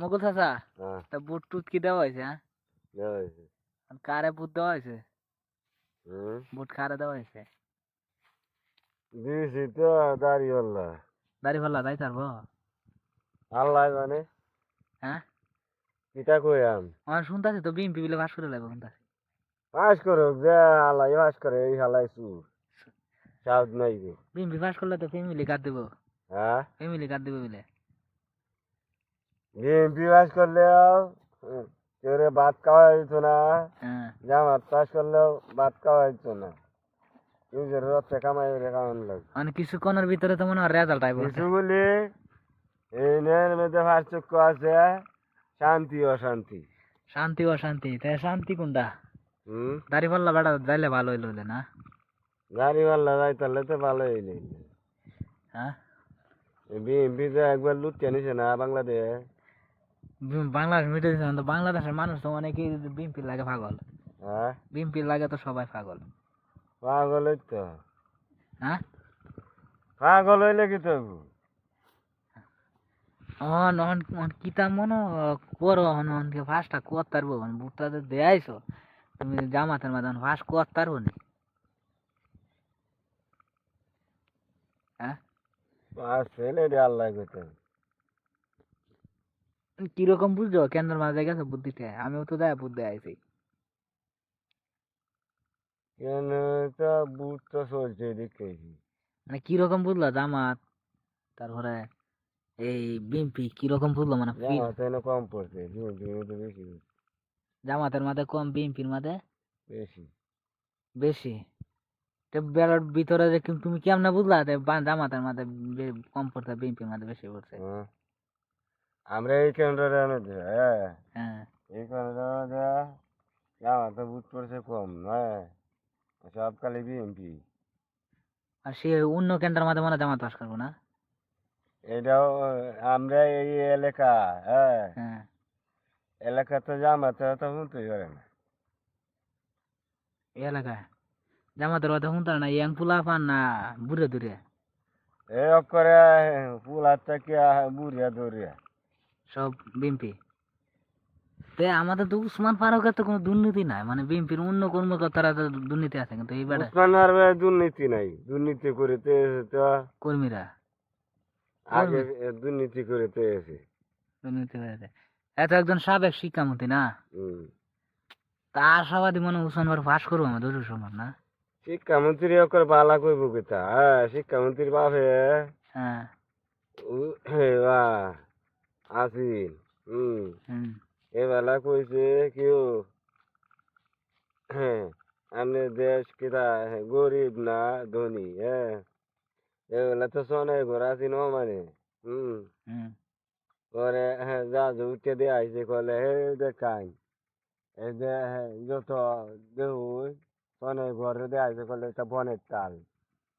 মুকুল চাচা তা বুট টুট কি দেওয়া হয়েছে হ্যাঁ কারে বুট দেওয়া হয়েছে হুম বুট কারে দেওয়া হয়েছে দিয়েছি তো দাড়ি দাঁড়িয়ে দাড়ি ফাল্লা যাই তারবো আল্লাহ জানে হ্যাঁ এটা কই আম আমার শুনতাছি তো বিএমপি বিলে ভাস করে লাগবে শুনতাছি। পাস করুক যে আল্লাহ পাস করে এই হালাই সুর সাউথ নাই বিএমপি পাস করলে তো ফ্যামিলি কাট দেবো। হ্যাঁ ফ্যামিলি কাট দেবো বলে। বিএমপি পাস করলেও কেউ ভাত খাওয়া যেত না। হ্যাঁ। জামাত পাস করলেও ভাত খাওয়া যেত না। নিজের রথে কামাই করে কামান লাগবে। মানে কিছুক্ষণের ভিতরে তো মনে হয় রেজাল্ট আইব। কিছুগুলি এই নের মধ্যে পার্থক্য আছে শান্তি অশান্তি। শান্তি অশান্তি। তাই শান্তি কোনটা? হুম? দাড়ি পাল্লা বেড়া যাইলে ভালো হইল না? গাড়ি মাল্লা যাই তাহলে তো ভালো নেই হ্যাঁ? বিএমপি তো একবার লুটতে নিছে না বাংলাদেশ। বাংলাদেশ মিটে দিচ্ছে না, তো বাংলাদেশের মানুষ তো অনেকেই বিএমপি লাগে পাগল। হ্যাঁ? বিএমপি লাগে তো সবাই পাগল। পাগল তো। হ্যাঁ? পাগল হইলে কি তো অন অন অন কিতা মনে করো অন অন কে ফার্স্টটা কত পারব অন বুটটা তো দেয়াইছো তুমি জামাতের মাঝে ফার্স্ট কত পারব নি? হ্যাঁ? ছেলে রে আল্লাহ কইতে কীরকম বুঝছ? কেন্দ্রের মাঝে গেছে বুদ্ধিতে আমিও তো দেয় বুদ্ধি আইছি। কেন তো বুট তো চলছে দেখেছি মানে কীরকম বুঝলো জামাত? তারপরে এই বিএমপি কীরকম বুঝলো মানে? এনে কম পড়ছে বেশি। জামাতের মাঝে কম বিএমপির মাঝে? বেশি। বেশি? বেলার ভিতরে যে তুমি কেমনে বুঝলা জামাতের মাঝে কম পড়ছে বিএনপির মাঝে বেশি পড়ছে। হ্যাঁ। আমরা এই কেন্দ্রে এনে দিই হ্যাঁ। এই কেন্দ্রে জামা তো বুট পড়ছে কম হ্যাঁ? সব খালি বিএমপি আর সে অন্য কেন্দ্রের মাঝে মনে জামাত পাস করব না? এটাও আমরা এই এলাকা হ্যাঁ? হ্যাঁ। এলাকা তো জামাতে তো শুনতেই পারে না। এলাকায়? জামাতের মাঝে শুনতাম না ইয়াং পুলা পান না বুড়ে দূরে এই করে পুলার থেকে বুড়িয়া দৌড়িয়া সব বিএমপি তে আমাদের তো উসমান ফারুকের তো কোনো দুর্নীতি নাই। মানে বিএনপির অন্য কর্মকর্তারা তো দুর্নীতি আছে কিন্তু এইবারে। উসমান আর দুর্নীতি নাই। দুর্নীতি করিতে তো কর্মীরা। আগে দুর্নীতি করিতে এসে। দুর্নীতি এত একজন সাবেক শিক্ষামন্ত্রী না? তা আশাবাদী মনে উসমান ফারুক ফাঁস করব আমাদের সমান না? শিক্ষামন্ত্রী ওকর বালা কইব কিতা? হ্যাঁ শিক্ষামন্ত্রীর বাপে। হ্যাঁ। আসিল হুম এবেলা কইছে কেউ হ্যাঁ আমনে দেশ হ্যাঁ, গরিব না ধনী হ্যাঁ এবেলা তো সোনাই ঘোরা ছিল মানে হুম পরে হ্যাঁ যা উঠে দিয়ে আইছে কলে হে দেখাই এই যে যত দেহু সোনাই ঘরে দিয়ে আইছে কলে এটা বনের তাল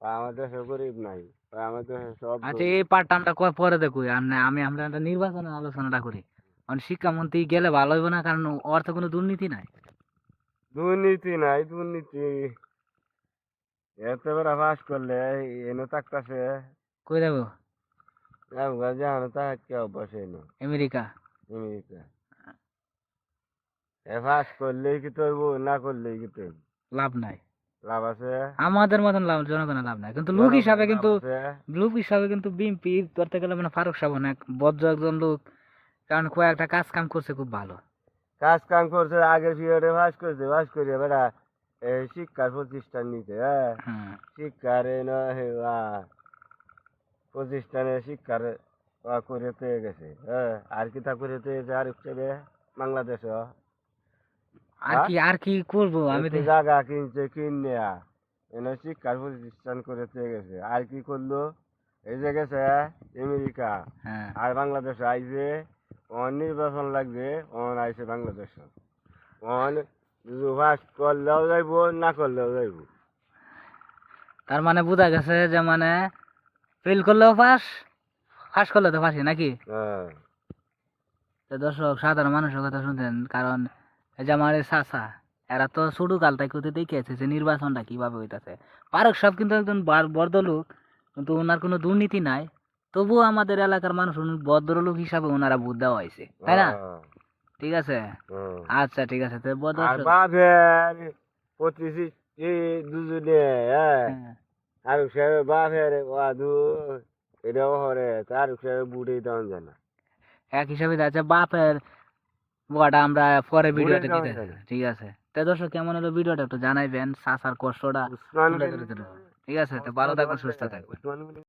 আমার দেশে গরিব নাই। আমার দেশে সব আচ্ছা এই পার্টটা আমরা পরে দেখো আমি আমি আমরা একটা নির্বাচনের আলোচনাটা করি। কারণ শিক্ষামন্ত্রী গেলে ভালো হইব না কারণ ওর তো কোনো দুর্নীতি নাই। দুর্নীতি নাই দুর্নীতি। এত বড় পাস করলে এনে থাকতাছে। কই দেবো আমরা জানো তা কেউ বসে না আমেরিকা। আমেরিকা। এ করলেই কি তৈব না করলেই কি তৈব? লাভ নাই। লাভ আছে? আমাদের মতন লাভ জনগণের লাভ নাই। কিন্তু লোক হিসাবে কিন্তু লোক হিসাবে কিন্তু বিএনপি ধরতে গেলে মানে ফারুক সাহেব অনেক বজ্র একজন লোক। কারণ কয়েকটা কাজ কাম করছে খুব ভালো। কাজ কাম করছে আগের পিরিয়ডে পাস করছে পাস করে বেড়া এই শিক্ষার প্রতিষ্ঠান নিতে হ্যাঁ? হ্যাঁ। শিক্ষার প্রতিষ্ঠানে শিক্ষার করে পেয়ে গেছে হ্যাঁ? আর কি তা করে পেয়েছে আর বাংলাদেশে আর কি আর কি করব? আমি তো জায়গা কিনছে কিনে এনে শিক্ষার প্রতিষ্ঠান করে গেছে। আর কি করল? এই যে গেছে আমেরিকা। হ্যাঁ। আর বাংলাদেশে আইছে অন নির্বাচন লাগবে অন আইছে বাংলাদেশ। অন পাস করলেও যাইব না করলেও যাইব। তার মানে বোঝা গেছে যে মানে ফেল করলেও পাস পাস করলে তো পাসি নাকি? হ্যাঁ। দর্শক সাধারণ মানুষের কথা শুনতেন কারণ যে আমার চাচা এরা তো ছোট কাল থেকে ওতে দেখেছে যে নির্বাচনটা কীভাবে হইতাছে। পারক সব কিন্তু একজন বার- বর্দ লোক কিন্তু ওনার কোনো দুর্নীতি নাই। তবুও আমাদের এলাকার মানুষ ভদ্রলোক হিসাবে ওনারা দেওয়া হয়েছে তাই না? ঠিক আছে। আচ্ছা ঠিক আছে তো ভদ্র আর দুজনে হ্যাঁ? হ্যাঁ। আর সাহেব বাপের আদু এটাও হরে তার সাহেব বুড়ি তখন জানা এক হিসাবে আছে বাপের বড়া আমরা পরে ভিডিওটা দিতে। ঠিক আছে। তো দর্শক কেমন হলো ভিডিওটা একটু জানাইবেন। সাসার কষ্টটা। ঠিক আছে তো ভালো থাকবেন সুস্থ থাকবেন।